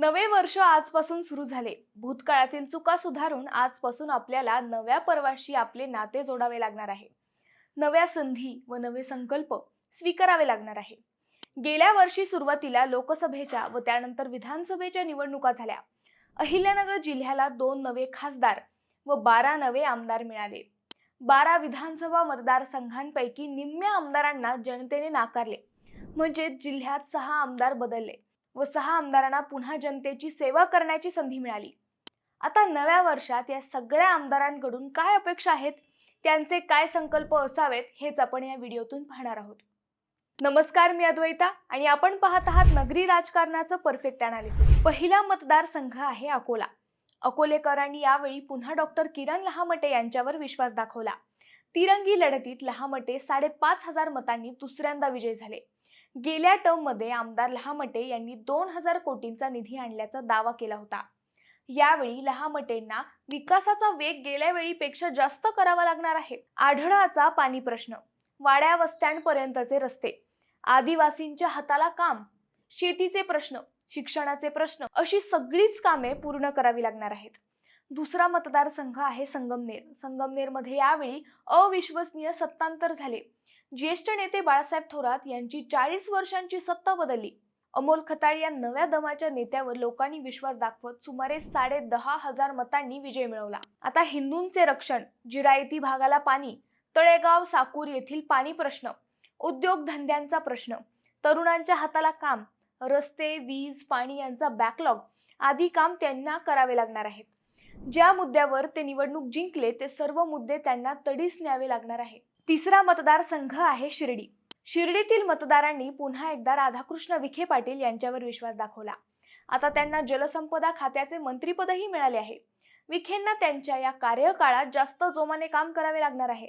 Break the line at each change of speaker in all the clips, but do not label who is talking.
नवे वर्ष आजपासून सुरू झाले. भूतकाळातील चुका सुधारून आजपासून आपल्याला नव्या पर्वाशी आपले नाते जोडावे लागणार आहे. नव्या संधी व नवे संकल्प स्वीकारावे लागणार आहे. गेल्या वर्षी सुरुवातीला लोकसभेच्या व त्यानंतर विधानसभेच्या निवडणुका झाल्या. अहिल्यानगर जिल्ह्याला दोन नवे खासदार व बारा नवे आमदार मिळाले. बारा विधानसभा मतदारसंघांपैकी निम्म्या आमदारांना जनतेने नाकारले. म्हणजे जिल्ह्यात सहा आमदार बदलले. व सहा आमदारांना पुन्हा जनतेची सेवा करण्याची संधी मिळाली. आता नव्या वर्षात या सगळ्या आमदारांकडून काय अपेक्षा आहेत? त्यांचे काय संकल्प असावेत? हेच आपण या व्हिडिओतून पाहणार आहोत. नमस्कार मी अद्वैता आणि आपण पाहत आहात नगरी राजकारणाचं परफेक्ट अनालिसिस पहिला मतदारसंघ आहे अकोला. अकोलेकरांनी यावेळी पुन्हा डॉक्टर किरण लहामटे यांच्यावर विश्वास दाखवला. तिरंगी लढतीत लहामटे साडेपाच हजार मतांनी दुसऱ्यांदा विजय झाले. गेल्या टर्ममध्ये आमदार लहामटे यांनी दोन हजार कोटींचा निधी आणल्याचा दावा केला होता. यावेळी लहामटेंना विकासाचा वेग गेल्या वेळीपेक्षा जास्त करावा लागणार आहे. आढळाचा पाणी प्रश्न. वाड्या वस्त्यांपर्यंतचे रस्ते. आदिवासींच्या हाताला काम. शेतीचे प्रश्न. शिक्षणाचे प्रश्न. अशी सगळीच कामे पूर्ण करावी लागणार आहेत. दुसरा मतदारसंघ आहे संगमनेर. संगमनेरमध्ये यावेळी अविश्वसनीय सत्तांतर झाले. ज्येष्ठ नेते बाळासाहेब थोरात यांची चाळीस वर्षांची सत्ता बदलली. अमोल खताळ या नव्या दमाच्या नेत्यावर लोकांनी विश्वास दाखवत सुमारे साडे दहा हजार मतांनी विजय मिळवला. आता हिंदूंचे रक्षण जिरायती भागाला पाणी तळेगाव साकूर येथील पाणी प्रश्न उद्योगधंद्यांचा प्रश्न तरुणांच्या हाताला काम रस्ते वीज पाणी यांचा बॅकलॉग आदी काम त्यांना करावे लागणार आहेत. ज्या मुद्द्यावर ते निवडणूक जिंकले ते सर्व मुद्दे त्यांना तडीस न्यावे लागणार आहे तिसरा मतदारसंघ आहे शिर्डी. शिर्डीतील मतदारांनी पुन्हा एकदा राधाकृष्ण विखे पाटील यांच्यावर विश्वास दाखवला. आता त्यांना जलसंपदा खात्याचे मंत्रीपदही मिळाले आहे. विखेंना त्यांच्या या कार्यकाळात जास्त जोमाने काम करावे लागणार आहे.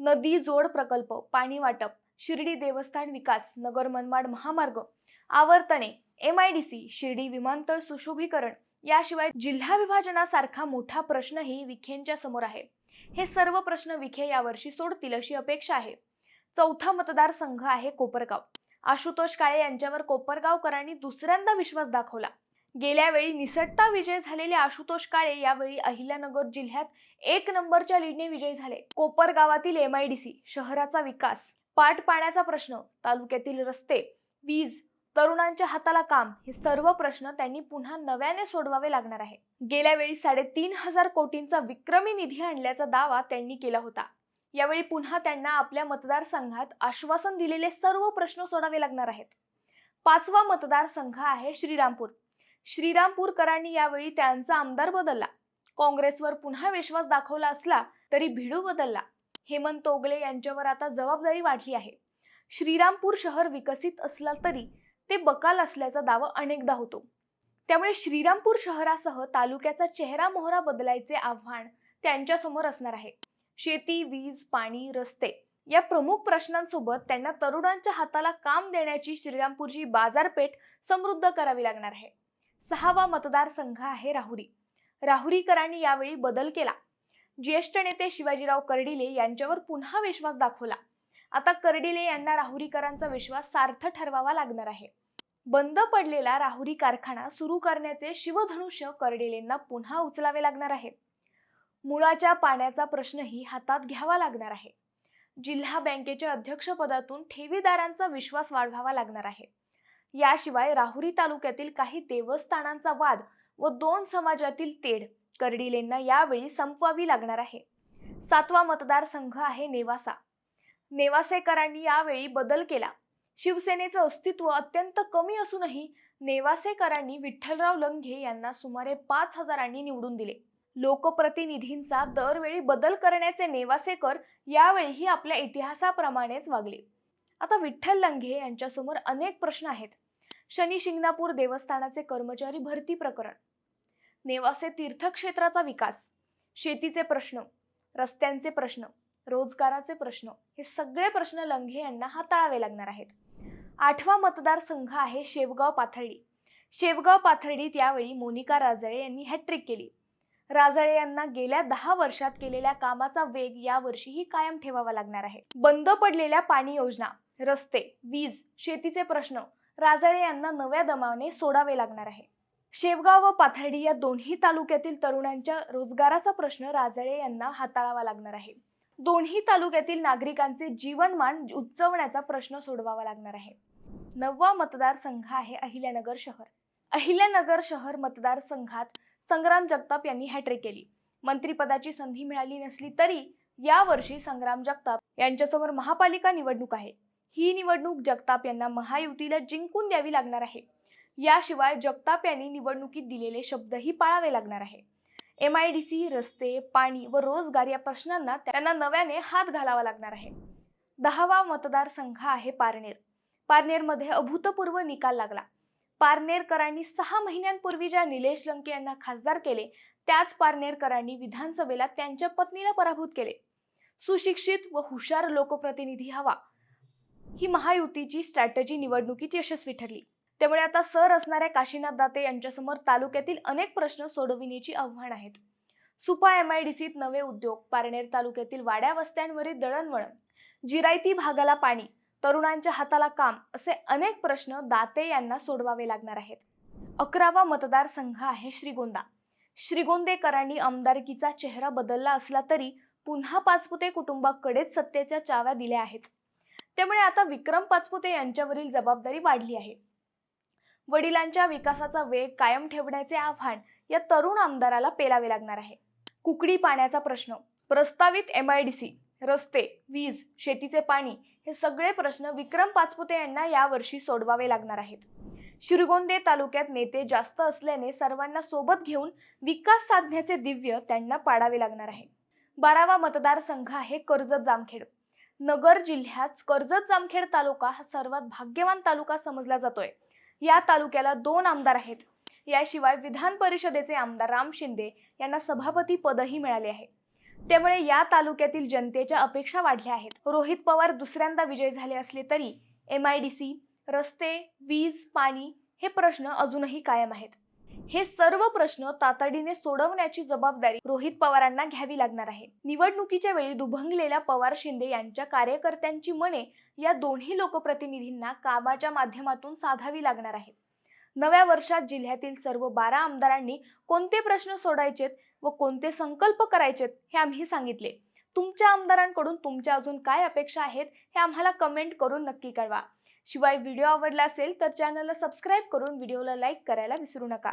नदी जोड प्रकल्प पाणी वाटप शिर्डी देवस्थान विकास नगर मनमाड महामार्ग आवर्तने M I D C Shirdi विमानतळ सुशोभीकरण याशिवाय जिल्हा विभाजनासारखा मोठा प्रश्नही विखेंच्या समोर आहे. हे सर्व प्रश्न विखे यावर्षी सोडतील अशी अपेक्षा आहे. चौथा मतदारसंघ आहे कोपरगाव. आशुतोष काळे यांच्यावर कोपरगावकरांनी दुसऱ्यांदा विश्वास दाखवला. गेल्या वेळी निसटता विजय झालेले आशुतोष काळे यावेळी अहिल्यानगर जिल्ह्यात एक नंबरच्या लीडने विजयी झाले. कोपरगावातील एम आय डी सी शहराचा विकास. पाट पाण्याचा प्रश्न तालुक्यातील रस्ते. वीज तरुणांच्या हाताला काम हे सर्व प्रश्न त्यांनी पुन्हा नव्याने सोडवावे लागणार आहे गेल्या वेळी साडेतीन हजार कोटींचा विक्रमी निधी आणल्याचा दावा त्यांनी केला होता. यावेळी पुन्हा त्यांना आपल्या मतदारसंघात आश्वासन दिलेले सर्व प्रश्न सोडावे लागणार आहेत. पाचवा मतदारसंघ आहे श्रीरामपूर. श्रीरामपूरकरांनी यावेळी त्यांचा आमदार बदलला. काँग्रेसवर पुन्हा विश्वास दाखवला असला तरी भिडू बदलला. हेमंत तोगले यांच्यावर आता जबाबदारी वाढली आहे. श्रीरामपूर शहर विकसित असला तरी ते बकाल असल्याचा दावा अनेकदा होतो. त्यामुळे श्रीरामपूर शहरासह तालुक्याचा चेहरा मोहरा बदलायचे आव्हान त्यांच्यासमोर असणार आहे. शेती वीज पाणी रस्ते या प्रमुख प्रश्नांसोबत त्यांना तरुणांच्या हाताला काम देण्याची श्रीरामपूरची बाजारपेठ समृद्ध करावी लागणार आहे. सहावा मतदारसंघ आहे राहुरी. राहुरीकरांनी यावेळी बदल केला. ज्येष्ठ नेते शिवाजीराव कर्डिले यांच्यावर पुन्हा विश्वास दाखवला. आता कर्डिले यांना राहुरीकरांचा विश्वास सार्थ ठरवावा लागणार आहे. बंद पडलेला राहुरी कारखाना सुरू करण्याचे शिवधनुष्य कर्डिलेंना पुन्हा उचलावे लागणार आहे. मुळाच्या पाण्याचा प्रश्नही हातात घ्यावा लागणार आहे. जिल्हा बँकेच्या अध्यक्षपदातून ठेवीदारांचा विश्वास वाढवावा लागणार आहे. याशिवाय राहुरी तालुक्यातील काही देवस्थानांचा वाद व दोन समाजातील तेढ कर्डिलेंना यावेळी संपवावी लागणार आहे. सातवा मतदारसंघ आहे नेवासा. नेवासेकरांनी यावेळी बदल केला. शिवसेनेचं अस्तित्व अत्यंत कमी असूनही नेवासेकरांनी विठ्ठलराव लंघे यांना सुमारे पाच हजारांनी निवडून दिले. लोकप्रतिनिधींचा दरवेळी बदल करण्याचे नेवासेकर यावेळीही आपल्या इतिहासाप्रमाणेच वागले. आता विठ्ठल लंघे यांच्यासमोर अनेक प्रश्न आहेत. शनी शिंगणापूर देवस्थानाचे कर्मचारी भरती प्रकरण. नेवासे तीर्थक्षेत्राचा विकास. शेतीचे प्रश्न. रस्त्यांचे प्रश्न. रोजगाराचे प्रश्न हे सगळे प्रश्न लंघे यांना हाताळावे लागणार आहेत. आठवा मतदारसंघ आहे शेवगाव पाथर्डी. शेवगाव पाथर्डीत यावेळी मोनिका राजळे यांनी हॅट्रिक केली. राजळे यांना गेल्या दहा वर्षात केलेल्या कामाचा वेग यावर्षीही कायम ठेवावा लागणार आहे. बंद पडलेल्या पाणी योजना रस्ते वीज शेतीचे प्रश्न राजळे यांना नव्या दमाने सोडावे लागणार आहे. शेवगाव व पाथर्डी या दोन्ही तालुक्यातील तरुणांच्या रोजगाराचा प्रश्न राजळे यांना हाताळावा लागणार आहे. दोन्ही तालुक्यातील नागरिकांचे जीवनमान उचवण्याचा प्रश्न सोडवावा लागणार आहे. नववा मतदारसंघ आहे अहिल्यानगर शहर. अहिल्यानगर शहर मतदारसंघात संग्राम जगताप यांनी हॅट्रिक केली. मंत्रिपदाची संधी मिळाली नसली तरी यावर्षी संग्राम जगताप यांच्यासमोर महापालिका निवडणूक आहे. ही निवडणूक जगताप यांना महायुतीला जिंकून द्यावी लागणार आहे. याशिवाय जगताप यांनी निवडणुकीत दिलेले शब्दही पाळावे लागणार आहे. एम आय डी सी रस्ते पाणी व रोजगार या प्रश्नांना त्यांना नव्याने हात घालावा लागणार आहे. दहावा मतदारसंघ आहे पारनेर. पारनेरमध्ये अभूतपूर्व निकाल लागला. पारनेरकरांनी सहा महिन्यांपूर्वी ज्या निलेश लंके यांना खासदार केले त्याच पारनेरकरांनी विधानसभेला त्यांच्या पत्नीला पराभूत केले. सुशिक्षित व हुशार लोकप्रतिनिधी हवा. ही महायुतीची स्ट्रॅटजी निवडणुकीत यशस्वी ठरली. त्यामुळे आता सर असणाऱ्या काशीनाथ दाते यांच्यासमोर तालुक्यातील अनेक प्रश्न सोडविण्याची आव्हान आहेत. सुपा एम आय डी सीत नवे उद्योग पारनेर तालुक्यातील वाड्या वस्त्यांवरील दळणवळण जिरायती भागाला पाणी तरुणांच्या हाताला काम असे अनेक प्रश्न दाते यांना सोडवावे लागणार आहेत. अकरावा मतदारसंघ आहे श्रीगोंदा. श्रीगोंदेकरांनी आमदारकीचा चेहरा बदलला असला तरी पुन्हा पाचपुते कुटुंबाकडेच सत्तेच्या चाव्या दिल्या आहेत. त्यामुळे आता विक्रम पाचपुते यांच्यावरील जबाबदारी वाढली आहे. वडिलांच्या विकासाचा वेग कायम ठेवण्याचे आव्हान या तरुण आमदाराला पेलावे लागणार आहे. कुकडी पाण्याचा प्रश्न प्रस्तावित एम आय डी सी रस्ते वीज शेतीचे पाणी हे सगळे प्रश्न विक्रम पाचपुते यांना यावर्षी सोडवावे लागणार आहेत. शिरगोंदे तालुक्यात नेते जास्त असल्याने सर्वांना सोबत घेऊन विकास साधण्याचे दिव्य त्यांना पाडावे लागणार आहे. बारावा मतदारसंघ आहे कर्जत जामखेड. नगर जिल्ह्यात कर्जत जामखेड तालुका हा सर्वात भाग्यवान तालुका समजला जातोय. या तालुक्याला दोन आमदार आहेत. याशिवाय विधान परिषदेचे आमदार राम शिंदे यांना सभापती पदही मिळाले आहे. त्यामुळे या तालुक्यातील जनतेच्या अपेक्षा वाढल्या आहेत. रोहित पवार दुसऱ्यांदा विजय झाले असले तरी एम आय डी सी रस्ते वीज पाणी हे प्रश्न अजूनही कायम आहेत. हे सर्व प्रश्न तातडीने सोडवण्याची जबाबदारी रोहित पवारांना घ्यावी लागणार आहे. निवडणुकीच्या वेळी दुभंगलेल्या पवार शिंदे यांच्या कार्यकर्त्यांची मने या दोन्ही लोकप्रतिनिधींना कामाच्या माध्यमातून साधावी लागणार आहे. नव्या वर्षात जिल्ह्यातील सर्व बारा आमदारांनी कोणते प्रश्न सोडायचेत व कोणते संकल्प करायचेत हे आम्ही सांगितले. तुमच्या आमदारांकडून तुमच्या अजून काय अपेक्षा आहेत हे आम्हाला कमेंट करून नक्की कळवा. शिवाय व्हिडिओ आवडला असेल तर चॅनलला सबस्क्राईब करून व्हिडिओला लाईक करायला विसरू नका.